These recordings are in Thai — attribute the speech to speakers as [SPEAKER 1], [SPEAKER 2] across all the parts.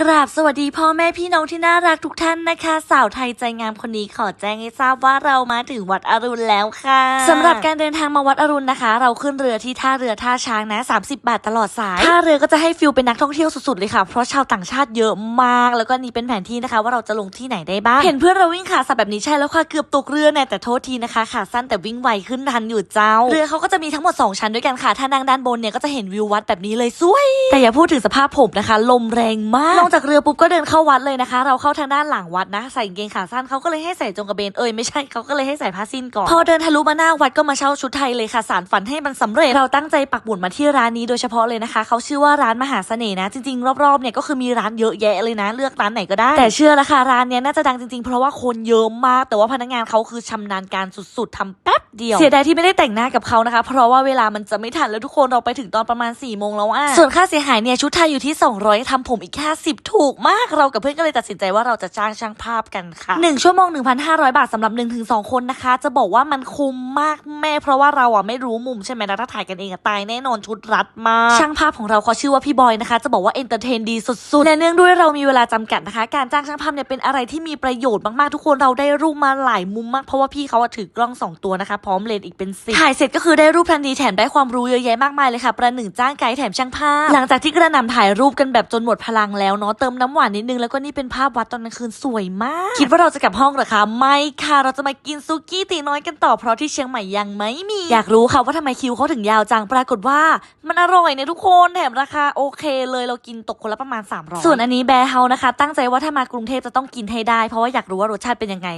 [SPEAKER 1] กราบสวัสดีพ่อแม่พี่น้องที่น่ารักทุกท่านนะคะ สาวไทยใจงามคนนี้ขอแจ้งให้ทราบว่าเรามาถึงวัดอรุณแล้วค่ะสำหรับการเดินทางมาวัดอรุณนะคะ เราขึ้นเรือที่ท่าเรือท่าช้างนะ 30 บาทตลอดสายท่าเรือก็จะให้ฟิลเป็นนักท่องเที่ยวสุดๆเลยค่ะ เพราะชาวต่างชาติเยอะมาก แล้วก็นี่เป็นแผนที่นะคะ ว่าเราจะลงที่ไหนได้บ้างเห็นเพื่อนเราวิ่งขาสับแบบนี้ใช่แล้วค่ะเกือบตกเรือแน่แต่โทษทีนะคะขาสั้นแต่วิ่งไวขึ้นทันอยู่เจ้า เรือเขาก็จะมีทั้งหมด 2 ชั้นด้วยกันค่ะถ้านั่งด้านบนเนี่ยก็จะเห็นวิววัดแบบนี้เลยสวย แต่อย่าพูดถึงสภาพผมนะคะ ลมแรงมากลงจากเรือปุ๊บก็เดินเข้าวัดเลยนะคะ เราเข้าทางด้านหลังวัดนะ ใส่กางเกงขาสั้นเขาก็เลยให้ใส่จงกระเบนเอ้ยไม่ใช่เขาก็เลยให้ใส่ผ้าสิ้นก่อน พอเดินทะลุมาหน้าวัดก็มาเช่าชุดไทยเลยค่ะสารฝันให้มันสำเร็จเราตั้งใจปักหมุดมาที่ร้านนี้โดยเฉพาะเลยนะคะเขาชื่อว่าร้านมหาเสน่ห์นะ จริงๆรอบๆเนี่ยก็คือมีร้านเยอะแยะเลยนะ เลือกร้านไหนก็ได้ แต่เชื่อละค่ะร้านเนี้ยน่าจะดังจริงๆ เพราะว่าคนเยอะมาก แต่ว่าพนักงานเขาคือชำนาญการสุดๆทำแป๊บเดียวเสียดายที่ไม่ได้แต่งหน้ากับเขานะคะ เพราะว่าเวลามันจะไม่ทันแล้วทุกคนเราไปถึงตอนประมาณ4ี่โมงแล้วอะส่วนค่าเสียหายเนี่ยชุดไทยอยู่ที่ 200ทำผมอีกแค่10ถูกมากเรากับเพื่อนก็เลยตัดสินใจว่าเราจะจ้างช่างภาพกันค่ะ 1 ชั่วโมง 1,500 บาทสำหรับ 1-2 คนนะคะ จะบอกว่ามันคุ้มมากแม่เพราะว่าเราอะไม่รู้มุมใช่ไหมแล้วถ้าถ่ายกันเองอะตายแน่นอนชุดรัดมาก ช่างภาพของเราเขาชื่อว่าพี่บอยนะคะ จะบอกว่าเอนเตอร์เทนดีสุดๆและเนื่องด้วยเรามีเวลาจำกัดนะคะ การจ้างช่างภาพเนี่ยเป็นอะไรที่มีประโยชน์มากๆทุกคนเราได้รูปมาหลายมุมมากเพราะว่าพี่เขาอะถือกล้องสองตัวนะคะ พร้อมเลนส์อีกเป็นสิบถ่ายเสร็จก็คือได้รูปทันทีแถมได้ความรู้เยอะแยะมากมายเลยค่ะประหนึ่งจ้างไกด์แถมช่างภาพ หลังจากที่กระหน่ำถ่ายรูปกันแบบจนหมดพลังแล้วเนาะเติมน้ำหวานนิดนึงแล้วก็นี่เป็นภาพวัดตอนกลางคืนสวยมาก คิดว่าเราจะกลับห้องเหรอคะไม่ค่ะ เราจะมากินซุกี้ตีน้อยกันต่อเพราะที่เชียงใหม่ยังไม่มี อยากรู้ค่ะว่าทำไมคิวเขาถึงยาวจังปรากฏว่ามันอร่อยเนี่ยทุกคนแถมราคาโอเคเลยเรากินตกคนละประมาณ300ส่วนอันนี้แบร์เฮานะคะ ตั้งใจว่าถ้ามากรุงเทพจะต้องกินให้ได้ เพราะว่าอยากรู้ว่ารสชาติเป็นยังไง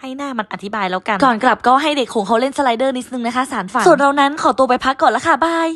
[SPEAKER 1] ให้หน้ามันอธิบายแล้วกัน ก่อนกลับก็ให้เด็กของเขาเล่นสไลเดอร์นิดนึงนะคะสารฝันส่วนเรานั้นขอตัวไปพักก่อนละค่ะบาย